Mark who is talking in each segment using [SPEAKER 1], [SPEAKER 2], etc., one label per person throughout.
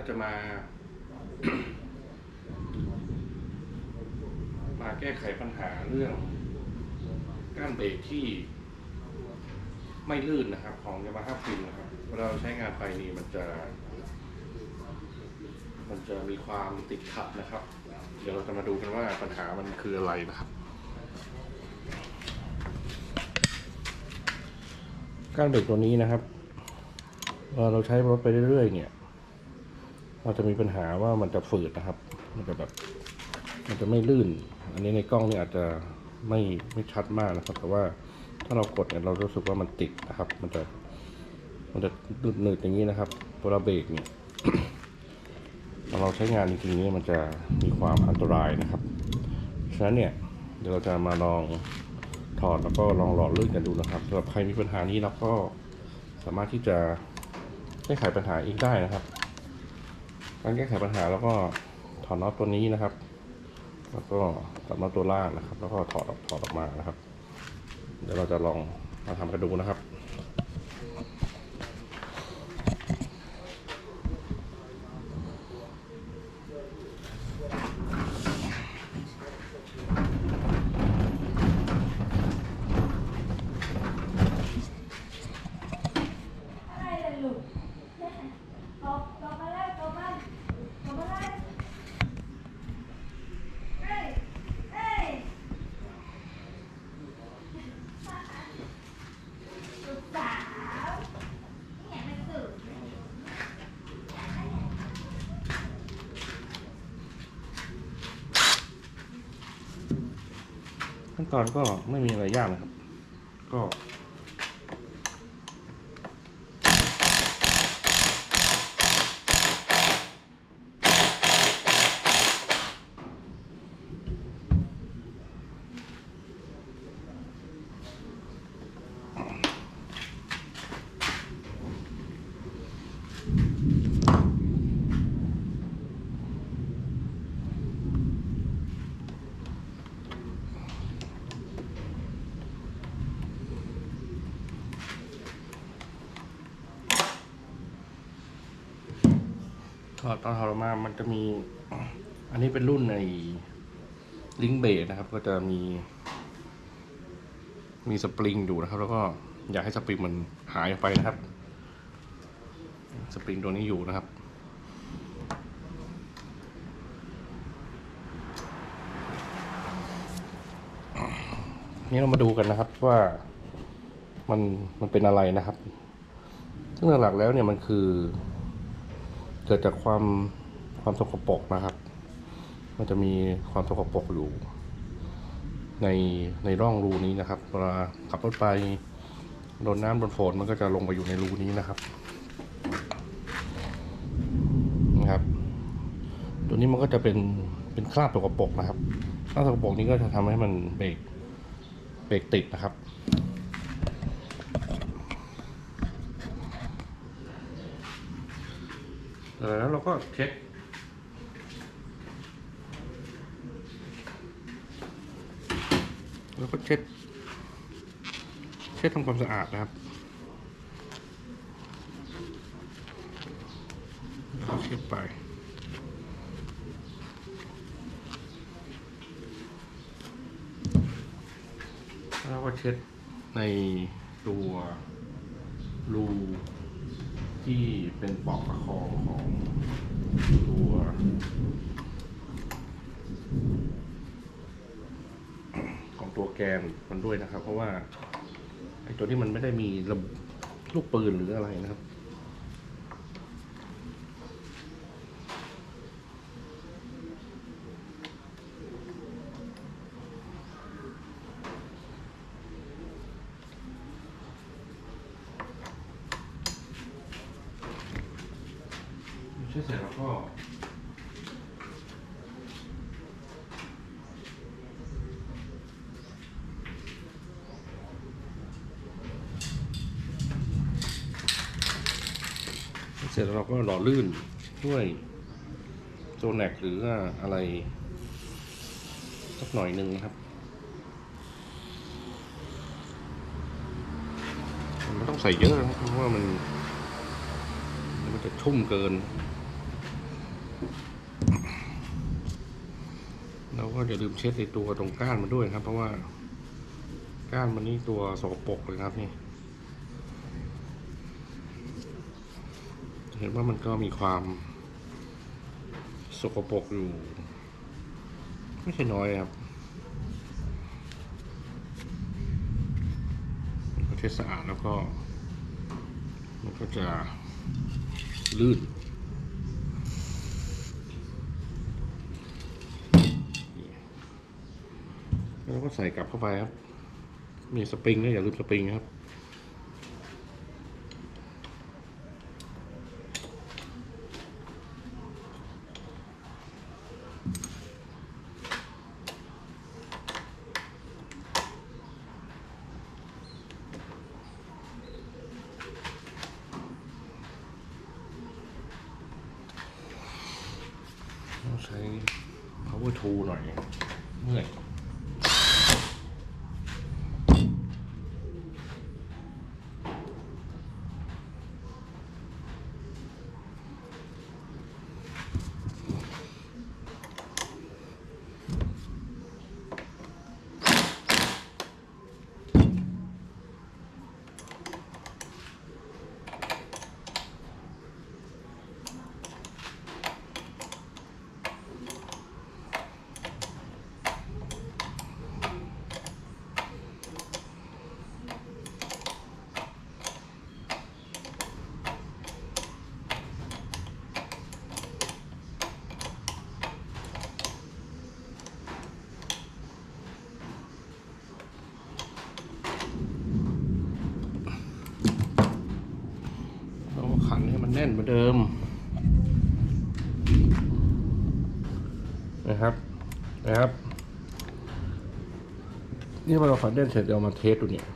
[SPEAKER 1] ราจะมา มาแก้ไขปัญหาเรื่องก้านเบรกที่ไม่ลื่นนะครับ ของยามาฮ่าฟินนะครับเวลาเราใช้งานไปนี่มันจะ มันจะมีความติดขัดนะครับ เดี๋ยวเราจะมาดูกันว่าปัญหามันคืออะไรนะครับ ก้านเบรกตัวนี้นะครับเวลาเราใช้รถไปเรื่อยๆเนี่ย เราจะมีปัญหาว่ามันจะฝืดนะครับ มันจะแบบ มันจะไม่ลื่น อันนี้ในกล้องนี่อาจจะไม่ไม่ชัดมากนะครับ แต่ว่าถ้าเรากดเนี่ยเรารู้สึกว่ามันติดนะครับ มันจะมันจะหนืดอย่างนี้นะครับเวลาเบรกเนี่ยพอเราใช้งานจริงๆเนี่ยมันจะมีความอันตรายนะครับฉะนั้นเนี่ยเดี๋ยวเราจะมาลองถอดแล้วก็ลองหล่อลื่นกันดูนะครับสำหรับใครมีปัญหานี้เราก็สามารถที่จะแก้ไขปัญหาเองได้นะครับ การแก้ไขปัญหาแล้วก็ถอดน็อตตัวนี้นะครับ แล้วก็ตัดน็อตตัวล่างนะครับ แล้วก็ถอดออกถอดออกมานะครับ เดี๋ยวเราจะลองมาทำกันดูนะครับ
[SPEAKER 2] อะไรเลยลูกตบตบมาเลยตบมาตบมาเลยเอ้ยเอ้ยลูกสาวนี่ไงมันสุด
[SPEAKER 1] ขั้นตอนก็ไม่มีอะไรยากนะครับ ก็ ถอดตอนถอดออกมามันจะมี อันนี้เป็นรุ่นในลิงเบสนะครับ ก็จะมี มีสปริงอยู่นะครับ แล้วก็อยากให้สปริงมันหายไปนะครับ สปริงตัวนี้อยู่นะครับนี่เรามาดูกันนะครับว่ามันมันเป็นอะไรนะครับ ซึ่งหลักๆแล้วเนี่ยมันคือ กิดจากความความสกปรกนะครับ มันจะมีความสกปรกอยู่ในในร่องรูนี้นะครับ เวลาขับรถไปโดนน้ำโดนฝนมันก็จะลงไปอยู่ในรูนี้นะครับนะครับ ตัวนี้มันก็จะเป็นเป็นคราบสกปรกนะครับคราบสกปรกนี้ก็จะทำให้มันเบรกเบรกติดนะครับ เออแล้วเราก็เช็คแล้วก็เช็ด เช็ดทำความสะอาดนะครับแล้วก็เช็ดไปแล้วก็เช็ดในตัวรู ที่เป็นปลอกประคองของตัวของตัวแกนมันด้วยนะครับ เพราะว่าไอ้ตัวที่มันไม่ได้มีลูกปืนหรืออะไรนะครับ เช็ดเสร็จแล้วก็เสร็จแล้วเราก็หล่อลื่นด้วยโซแนกหรืออะไร สักหน่อยหนึ่งนะครับมันไม่ต้องใส่เยอะนะครับเพราะว่ามัน มันจะชุ่มเกิน เรา ก็อย่าลืมเช็ดในตัวตรงก้านมันด้วยครับ เพราะว่าก้านมันนี่ตัวสกปรกเลยครับนี่ เห็นว่ามันก็มีความสกปรกอยู่ ไม่ใช่น้อยครับเช็ดสะอาดแล้วก็ มันก็จะลื่น แล้วก็ใส่กลับเข้าไปครับ มีสปริงนะอย่าลืมสปริงครับต้องใช้ power tool หน่อยเมื่อย เราขันให้มันแน่นเหมือนเดิม นะครับ นะครับ นี่พอเราขันแน่นเสร็จเรามาเทสดูเนี่ย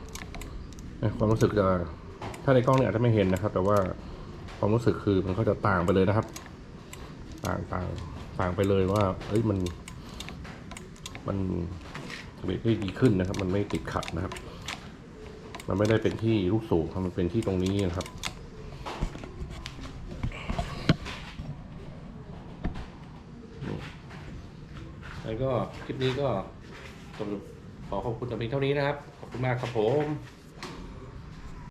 [SPEAKER 1] ความรู้สึกจะถ้าในกล้องเนี่ยอาจจะไม่เห็นนะครับ แต่ว่าความรู้สึกคือมันก็จะต่างไปเลยนะครับ ต่างต่างต่างไปเลยว่าเอ้ยมัน มันได้ดีขึ้นนะครับ มันไม่ติดขัดนะครับ มันไม่ได้เป็นที่ลูกสูบครับมันเป็นที่ตรงนี้นะครับ แล้วก็คลิปนี้ก็ขอขอบคุณแต่เพียงเท่านี้นะครับ ขอบคุณมากครับผม